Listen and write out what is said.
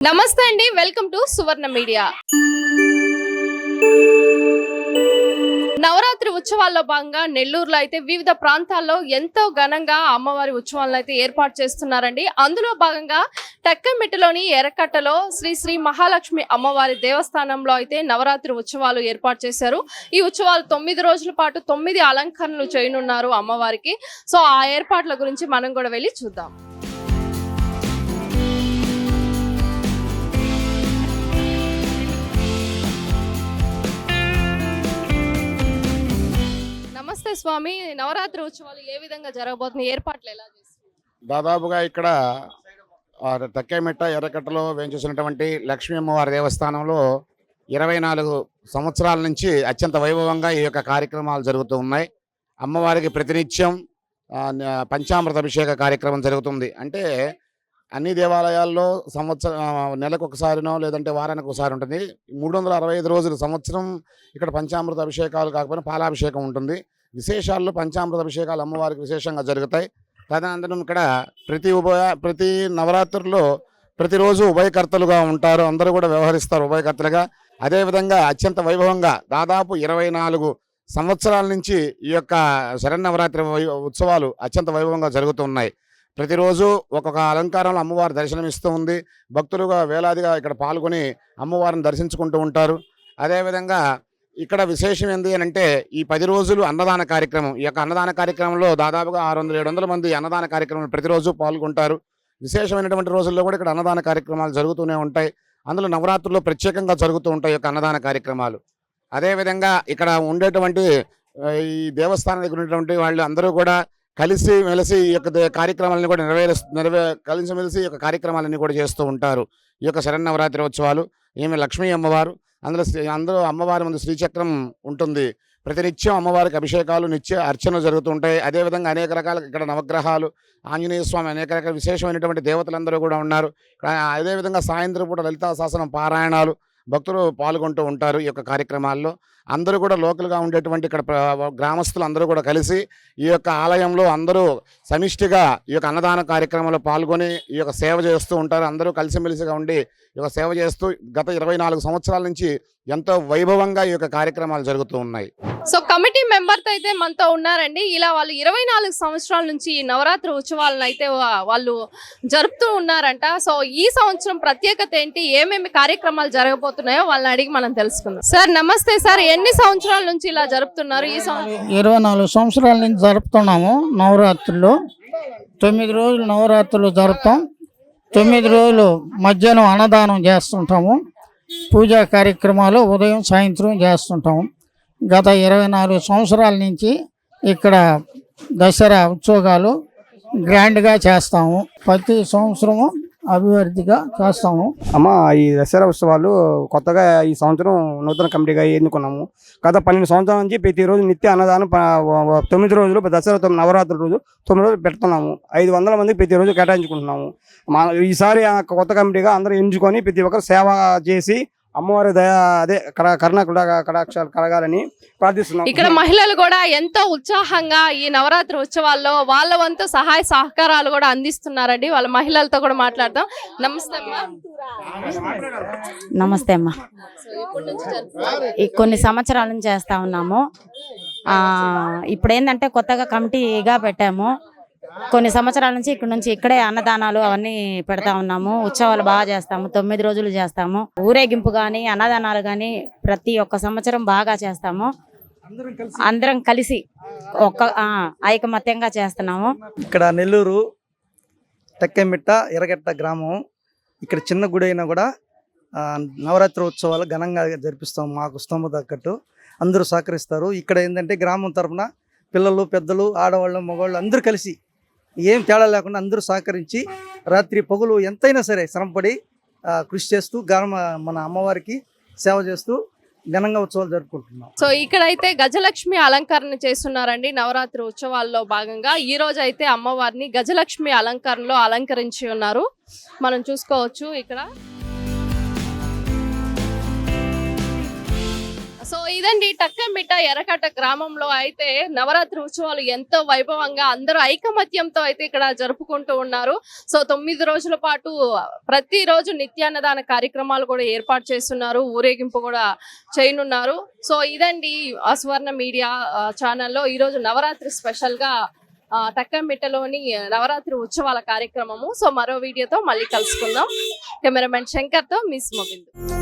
నమస్తే అండి welcome to Suvarna media. Navaratri ఉత్సవాల్లో భాగంగా నెల్లూరులో అయితే వివిధ ప్రాంతాల్లో ఎంతో ఘనంగా అమ్మవారి ఉత్సవాలను అయితే ఏర్పాటు చేస్తున్నారండి. అందులో భాగంగా టెక్కమిట్టలోని ఎర్రకట్టలో శ్రీ శ్రీ మహాలక్ష్మి అమ్మవారి దేవస్థానంలో అయితే నవరాత్రి ఉత్సవాలు ఏర్పాటు చేశారు. ఈ ఉత్సవాలు తొమ్మిది రోజుల పాటు తొమ్మిది అలంకరణలు చేయనున్నారు అమ్మవారికి. సో ఆ ఏర్పాట్ల గురించి మనం కూడా వెళ్ళి చూద్దాం. స్వామి నవరాత్రి ఉత్సవాలు ఏ విధంగా జరగబోతున్నాయి? ఏర్పాట్లు ఎలా చేస్తున్నారు? దాదాపుగా ఇక్కడ తక్కేమిట్ట ఎర్రకట్టలో వేయించేసినటువంటి లక్ష్మీ అమ్మవారి దేవస్థానంలో ఇరవై నాలుగు సంవత్సరాల నుంచి అత్యంత వైభవంగా ఈ యొక్క కార్యక్రమాలు జరుగుతూ ఉన్నాయి. అమ్మవారికి ప్రతినిత్యం పంచామృత అభిషేక కార్యక్రమం జరుగుతుంది. అంటే అన్ని దేవాలయాల్లో సంవత్సరం నెలకు ఒకసారినో లేదంటే వారానికి ఒకసారి ఉంటుంది. మూడు వందల అరవై ఐదు రోజులు సంవత్సరం ఇక్కడ పంచామృత అభిషేకాలు కాకపోయినా పాలాభిషేకం ఉంటుంది. విశేషాల్లో పంచామృత అభిషేకాలు అమ్మవారికి విశేషంగా జరుగుతాయి. తదనంతరం ఇక్కడ ప్రతి ఉభయ ప్రతి నవరాత్రుల్లో ప్రతిరోజు ఉభయకర్తలుగా ఉంటారు. అందరూ కూడా వ్యవహరిస్తారు ఉభయకర్తలుగా. అదేవిధంగా అత్యంత వైభవంగా దాదాపు ఇరవై నాలుగు సంవత్సరాల నుంచి ఈ యొక్క శరన్నవరాత్రి వై- ఉత్సవాలు అత్యంత వైభవంగా జరుగుతున్నాయి ప్రతిరోజు ఒక్కొక్క అలంకారంలో అమ్మవారు దర్శనమిస్తూ ఉంది. భక్తులుగా వేలాదిగా ఇక్కడ పాల్గొని అమ్మవారిని దర్శించుకుంటూ ఉంటారు. అదేవిధంగా ఇక్కడ విశేషం ఏంటి అని అంటే ఈ పది రోజులు అన్నదాన కార్యక్రమం. ఈ యొక్క అన్నదాన కార్యక్రమంలో దాదాపుగా ఆరు వందల ఏడు వందల మంది అన్నదాన కార్యక్రమంలో ప్రతిరోజు పాల్గొంటారు. విశేషమైనటువంటి రోజుల్లో కూడా ఇక్కడ అన్నదాన కార్యక్రమాలు జరుగుతూనే ఉంటాయి. అందులో నవరాత్రుల్లో ప్రత్యేకంగా జరుగుతూ ఉంటాయి ఈ యొక్క అన్నదాన కార్యక్రమాలు. అదేవిధంగా ఇక్కడ ఉండేటువంటి ఈ దేవస్థానం దగ్గర ఉన్నటువంటి వాళ్ళు అందరూ కూడా కలిసి మెలిసి ఈ యొక్క కార్యక్రమాలను కూడా నెరవేరు నెరవే కలిసి మెలిసి ఈ యొక్క కార్యక్రమాలన్నీ కూడా చేస్తూ ఉంటారు. ఈ యొక్క శరన్నవరాత్రి ఉత్సవాలు. ఈమె లక్ష్మీ అమ్మవారు. అందులో శ్రీ- అందరూ అమ్మవారి ముందు శ్రీచక్రం ఉంటుంది. ప్రతినిత్యం అమ్మవారికి అభిషేకాలు నిత్య అర్చనలు జరుగుతుంటాయి. అదేవిధంగా అనేక రకాల ఇక్కడ నవగ్రహాలు ఆంజనేయ స్వామి అనేక రకాల విశేషమైనటువంటి దేవతలందరూ కూడా ఉన్నారు. అదేవిధంగా సాయంత్రం పూట లలితా శాసనం పారాయణాలు భక్తులు పాల్గొంటూ ఉంటారు ఈ యొక్క కార్యక్రమాల్లో. అందరూ కూడా లోకల్గా ఉండేటువంటి ఇక్కడ గ్రామస్తులు అందరూ కూడా కలిసి ఈ యొక్క ఆలయంలో అందరూ సమిష్టిగా ఈ యొక్క అన్నదాన కార్యక్రమంలో పాల్గొని ఈ యొక్క సేవ చేస్తూ ఉంటారు. అందరూ కలిసిమెలిసిగా ఉండి ఈ యొక్క సేవ చేస్తూ గత ఇరవై నాలుగు సంవత్సరాల నుంచి ఎంతో వైభవంగా ఈ యొక్క కార్యక్రమాలు జరుగుతూ ఉన్నాయి. సో కమిటీ మెంబర్తో అయితే మనతో ఉన్నారండి. ఇలా వాళ్ళు ఇరవై నాలుగు సంవత్సరాల నుంచి ఈ నవరాత్రి ఉత్సవాలను అయితే వాళ్ళు జరుపుతూ ఉన్నారంట. సో ఈ సంవత్సరం ప్రత్యేకత ఏంటి? ఏమేమి కార్యక్రమాలు జరగబోతున్నాయో వాళ్ళని అడిగి మనం తెలుసుకుందాం. సార్ నమస్తే సార్. ఎన్ని సంవత్సరాల నుంచి ఇలా జరుపుతున్నారు ఈ సంవత్సరం ఇరవై నాలుగు సంవత్సరాల నుంచి జరుపుతున్నాము నవరాత్రులు. తొమ్మిది రోజులు నవరాత్రులు జరుపుతాం. తొమ్మిది రోజులు మధ్యాహ్నం అన్నదానం చేస్తుంటాము. పూజా కార్యక్రమాలు ఉదయం సాయంత్రం చేస్తుంటాము గత ఇరవై నాలుగు సంవత్సరాల నుంచి ఇక్కడ దసరా ఉత్సవాలు గ్రాండ్గా చేస్తాము. ప్రతి సంవత్సరము అభివృద్ధిగా చేస్తాము. అమ్మ ఈ దసరా ఉత్సవాలు కొత్తగా ఈ సంవత్సరం నూతన కమిటీగా ఎన్నుకున్నాము. గత పన్నెండు సంవత్సరాల నుంచి ప్రతిరోజు నిత్య అన్నదానం ప- తొమ్మిది రోజులు దసరా తొమ్మిది నవరాత్రి రోజు తొమ్మిది రోజులు పెడుతున్నాము. ఐదు వందల మందికి ప్రతిరోజు కేటాయించుకుంటున్నాము. మా ఈసారి కొత్త కమిటీగా అందరూ ఎంచుకొని ప్రతి ఒక్కరు సేవ చేసి అమ్మవారి దయ అదే కర- కరుణ కడా- కటాక్షాలు కలగాలని ప్రార్థిస్తున్నాం. ఇక్కడ మహిళలు కూడా ఎంతో ఉత్సాహంగా ఈ నవరాత్రి ఉత్సవాల్లో వాళ్ళ వంతు సహాయ సహకారాలు కూడా అందిస్తున్నారండి. వాళ్ళ మహిళలతో కూడా మాట్లాడతాం నమస్తే అమ్మా. నమస్తే అమ్మా. కొన్ని సంవత్సరాల నుంచి చేస్తా ఉన్నాము. ఆ, ఇప్పుడు ఏంటంటే కొత్తగా కమిటీగా పెట్టాము. కొన్ని సంవత్సరాల నుంచి ఇక్కడ నుంచి ఇక్కడే అన్నదానాలు అవన్నీ పెడతా ఉన్నాము. ఉత్సవాలు బాగా చేస్తాము. తొమ్మిది రోజులు చేస్తాము. ఊరేగింపు కానీ అన్నదానాలు కానీ ప్రతి ఒక్క సంవత్సరం బాగా చేస్తాము. అందరం కలిసి? ఒక్క ఐకమత్యంగా చేస్తున్నాము. ఇక్కడ నెల్లూరు టెక్కెమిట్ట ఎర్రగట్ట గ్రామం. ఇక్కడ చిన్న గుడి అయినా కూడా నవరాత్రి ఉత్సవాలు ఘనంగా జరిపిస్తాం. మాకు స్తోమత తగ్గట్టు అందరూ సహకరిస్తారు. ఇక్కడ ఏంటంటే గ్రామం తరపున పిల్లలు పెద్దలు ఆడవాళ్ళు మగవాళ్ళు అందరూ కలిసి ఏం తేడా లేకుండా అందరూ సహకరించి రాత్రి పగులు ఎంతైనా సరే శ్రమపడి కృషి చేస్తూ గ్రామ మన అమ్మవారికి సేవ చేస్తూ ఘనంగా ఉత్సవాలు జరుపుకుంటున్నాం. సో ఇక్కడైతే గజలక్ష్మి అలంకరణ చేస్తున్నారండి నవరాత్రి ఉత్సవాల్లో భాగంగా. ఈ రోజు అయితే అమ్మవారిని గజలక్ష్మి అలంకరణలో అలంకరించి ఉన్నారు. మనం చూసుకోవచ్చు ఇక్కడ. సో ఇదండి టక్కమిట్ట ఎర్రకట్ట గ్రామంలో అయితే నవరాత్రి ఉత్సవాలు ఎంతో వైభవంగా అందరూ ఐకమత్యంతో అయితే ఇక్కడ జరుపుకుంటూ ఉన్నారు. సో తొమ్మిది రోజుల పాటు ప్రతిరోజు నిత్యాన్నదాన కార్యక్రమాలు కూడా ఏర్పాటు చేస్తున్నారు. ఊరేగింపు కూడా చేయనున్నారు. సో ఇదండి అస్వర్ణ మీడియా ఛానల్లో ఈరోజు నవరాత్రి స్పెషల్గా టక్కమిట్టలోని నవరాత్రి ఉత్సవాల కార్యక్రమము. సో మరో వీడియోతో మళ్ళీ కలుసుకుందాం. Cameraman శంకర్తో miss మొబిందు